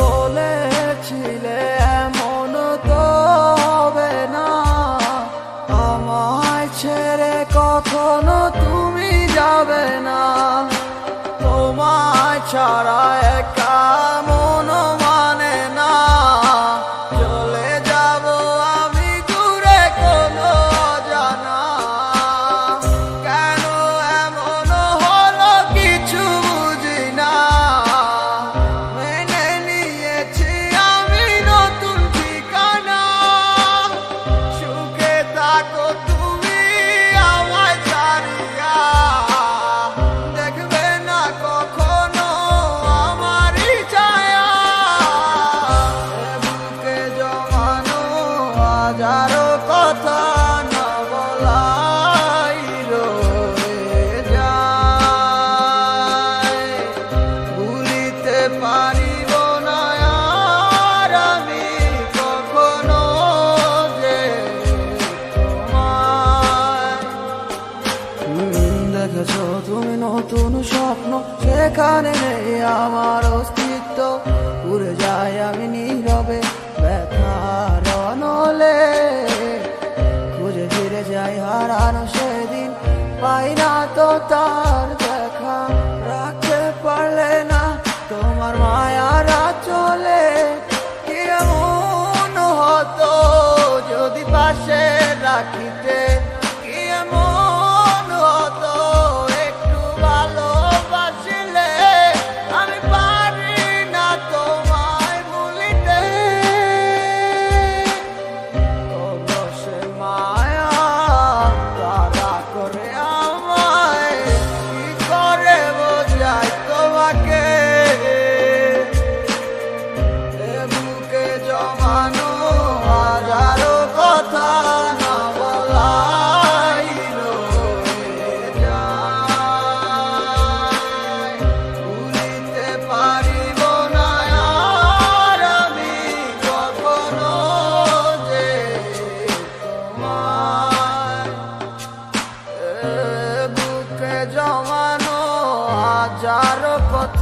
বলেছিলে এমন তো হবে না ছেড়ে কখনো তুমি যাবে না। তোমায় ছাড়া একা দেখেছ তুমি নতুন স্বপ্ন? সেখানে নেই আমার অস্তিত্ব। উড়ে যাই আমি নীরবে ব্যথার অনলে খুঁজে ফিরে যাই হারানো সেদিন। পাই না তো তার দেখা। রাখতে পারলে না তোমার মায়ারা চলে। কেমন হতো যদি পাশে রাখিতে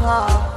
heart.